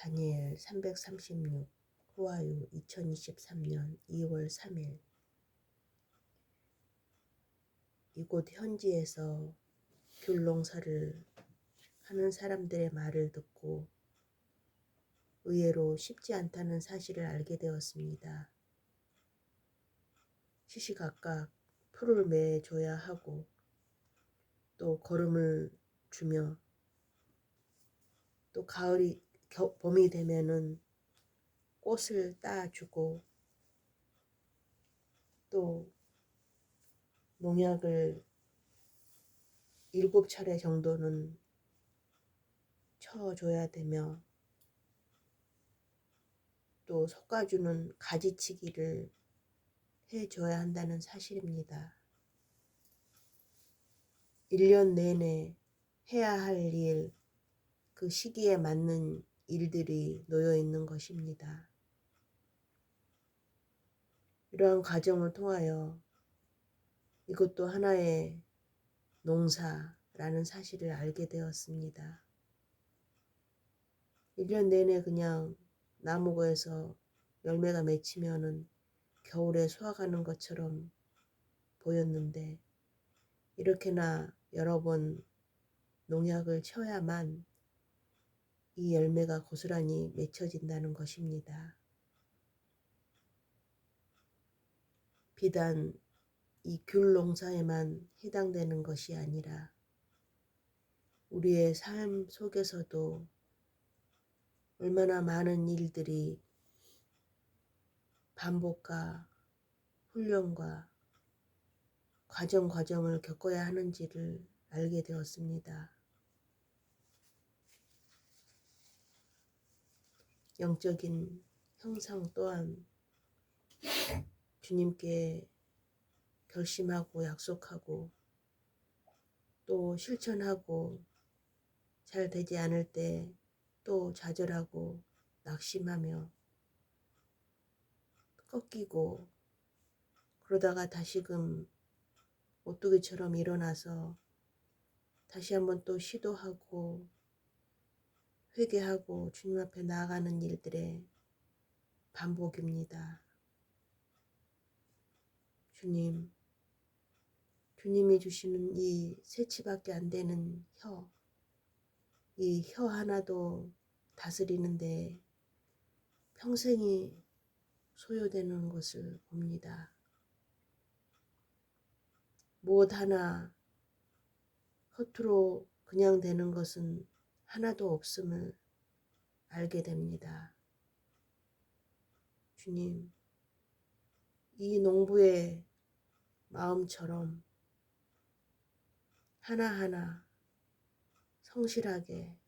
다니엘 336 후아유 2023년 2월 3일 이곳 현지에서 귤농사를 하는 사람들의 말을 듣고 의외로 쉽지 않다는 사실을 알게 되었습니다. 시시각각 풀을 매줘야 하고 또 거름을 주며 또 가을이 겨, 봄이 되면은 꽃을 따주고 또 농약을 일곱 차례 정도는 쳐줘야 되며 또 솎아주는 가지치기를 해줘야 한다는 사실입니다. 1년 내내 해야 할 일, 그 시기에 맞는 일들이 놓여 있는 것입니다. 이러한 과정을 통하여 이것도 하나의 농사라는 사실을 알게 되었습니다. 1년 내내 그냥 나무고에서 열매가 맺히면은 겨울에 수확하는 것처럼 보였는데 이렇게나 여러 번 농약을 쳐야만 이 열매가 고스란히 맺혀진다는 것입니다. 비단 이 귤 농사에만 해당되는 것이 아니라 우리의 삶 속에서도 얼마나 많은 일들이 반복과 훈련과 과정 과정을 겪어야 하는지를 알게 되었습니다. 영적인 형상 또한 주님께 결심하고 약속하고 또 실천하고 잘 되지 않을 때 또 좌절하고 낙심하며 꺾이고 그러다가 다시금 오뚜기처럼 일어나서 다시 한번 또 시도하고 회개하고 주님 앞에 나아가는 일들의 반복입니다. 주님, 주님이 주시는 이 새치밖에 안 되는 혀, 이 혀 하나도 다스리는데 평생이 소요되는 것을 봅니다. 무엇 하나 허투루 그냥 되는 것은 하나도 없음을 알게 됩니다. 주님, 이 농부의 마음처럼 하나하나 성실하게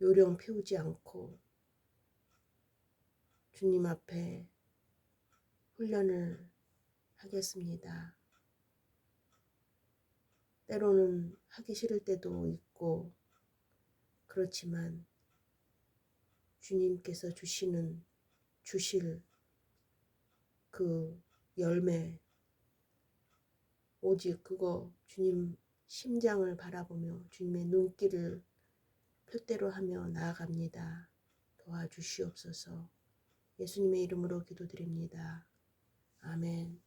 요령 피우지 않고 주님 앞에 훈련을 하겠습니다. 때로는 하기 싫을 때도 있고, 그렇지만 주님께서 주시는, 주실 그 열매, 오직 그거 주님 심장을 바라보며 주님의 눈길을 표대로 하며 나아갑니다. 도와주시옵소서. 예수님의 이름으로 기도드립니다. 아멘.